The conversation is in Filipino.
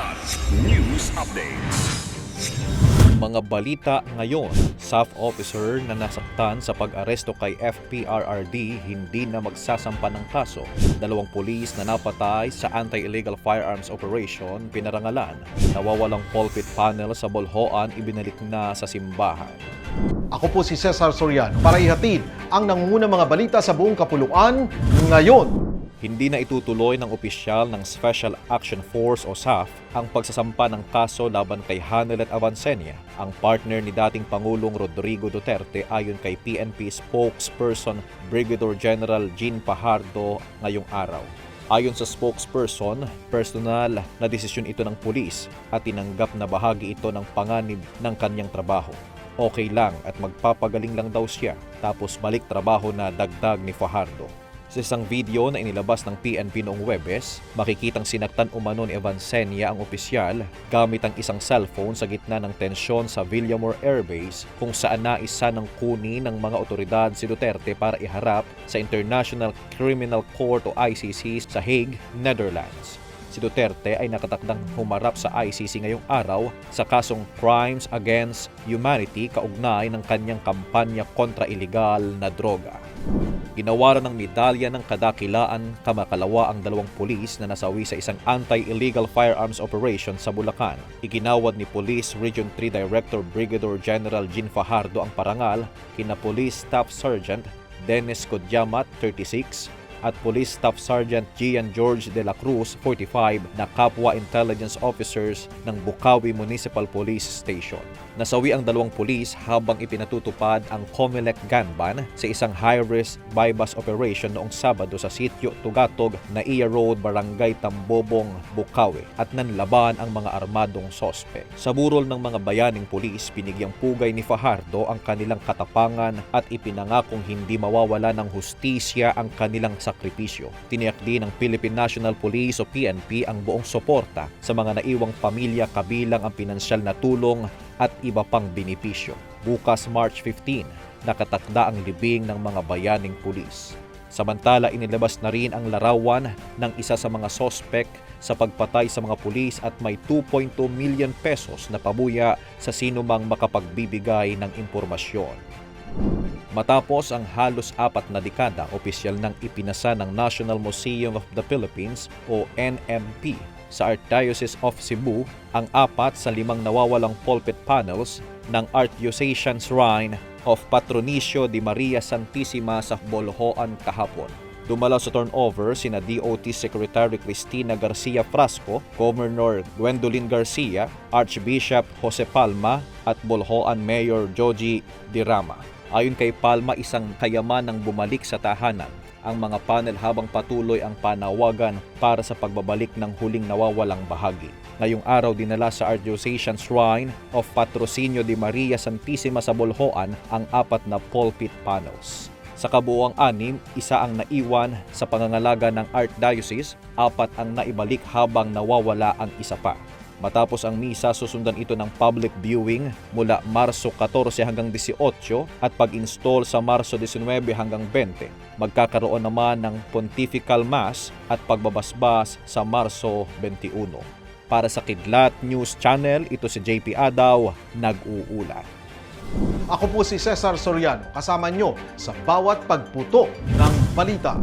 Kilat News Updates. Mga balita ngayon, SAF officer na nasaktan sa pag-aresto kay FPRRD hindi na magsasampa ng kaso. Dalawang pulis na napatay sa anti-illegal firearms operation pinarangalan. Nawawalang pulpit panel sa Bolhoan ibinalik na sa simbahan. Ako po si Cesar Soriano para ihatid ang nangungunang mga balita sa buong kapuluan ngayon. Hindi na itutuloy ng opisyal ng Special Action Force o SAF ang pagsasampa ng kaso laban kay Hanelet Avancenia, ang partner ni dating Pangulong Rodrigo Duterte ayon kay PNP spokesperson Brigadier General Jean Pajardo ngayong araw. Ayon sa spokesperson, personal na desisyon ito ng pulis at tinanggap na bahagi ito ng panganib ng kanyang trabaho. Okay lang at magpapagaling lang daw siya tapos balik trabaho na dagdag ni Fajardo. Sa isang video na inilabas ng PNP noong Webes, makikitang sinaktan umano ni Evansenia ang opisyal gamit ang isang cellphone sa gitna ng tensyon sa Villamor Air Base kung saan naisa ng kunin ng mga otoridad si Duterte para iharap sa International Criminal Court o ICC sa Hague, Netherlands. Si Duterte ay nakatakdang humarap sa ICC ngayong araw sa kasong Crimes Against Humanity kaugnay ng kanyang kampanya kontra iligal na droga. Ginawaran ng medalya ng kadakilaan kamakalawa ang dalawang pulis na nasawi sa isang anti-illegal firearms operation sa Bulacan. Iginawad ni Police Region 3 Director Brigadier General Jean Fajardo ang parangal kina Police Staff Sergeant Dennis Kodyamat, 36, at Police Staff Sergeant Gian George de la Cruz, 45, na kapwa intelligence officers ng Bukawi Municipal Police Station. Nasawi ang dalawang pulis habang ipinatutupad ang Comelec gun ban sa isang high-risk bypass operation noong Sabado sa sitio Tugatog, Naiya Road, Barangay Tambobong, Bukawi at nanlaban ang mga armadong sospek. Sa burol ng mga bayaning pulis, binigyang pugay ni Fajardo ang kanilang katapangan at ipinangakong hindi mawawala ng hustisya ang kanilang sakripisyo. Tiniyak din ng Philippine National Police o PNP ang buong suporta sa mga naiwang pamilya kabilang ang pinansyal na tulong at iba pang binipisyo. Bukas March 15, nakatakda ang libing ng mga bayaning pulis. Samantala, inilabas na rin ang larawan ng isa sa mga sospek sa pagpatay sa mga pulis at may 2.2 million pesos na pabuya sa sinumang makapagbibigay ng impormasyon. Matapos ang halos apat na dekada, opisyal nang ipinasa ng National Museum of the Philippines o NMP sa Archdiocese of Cebu ang apat sa limang nawawalang pulpit panels ng Archdiocese Shrine of Patronicio de Maria Santissima sa Bolhoan kahapon. Dumalaw sa turnover sina DOT Secretary Cristina Garcia Frasco, Governor Gwendolyn Garcia, Archbishop Jose Palma at Bolhoan Mayor Joji Dirama. Ayon kay Palma, isang kayaman ng bumalik sa tahanan ang mga panel habang patuloy ang panawagan para sa pagbabalik ng huling nawawalang bahagi. Ngayong araw dinala sa Archdiocese Shrine of Patrocinio de Maria Santissima sa Bolhoan ang apat na pulpit panels. Sa kabuuang anim, isa ang naiwan sa pangangalaga ng Archdiocese, apat ang naibalik habang nawawala ang isa pa. Matapos ang misa, susundan ito ng public viewing mula Marso 14 hanggang 18 at pag-install sa Marso 19 hanggang 20. Magkakaroon naman ng Pontifical Mass at pagbabasbas sa Marso 21. Para sa Kidlat News Channel, ito si JP Adaw, nag-uulat. Ako po si Cesar Soriano kasama nyo sa bawat pagputo ng balita.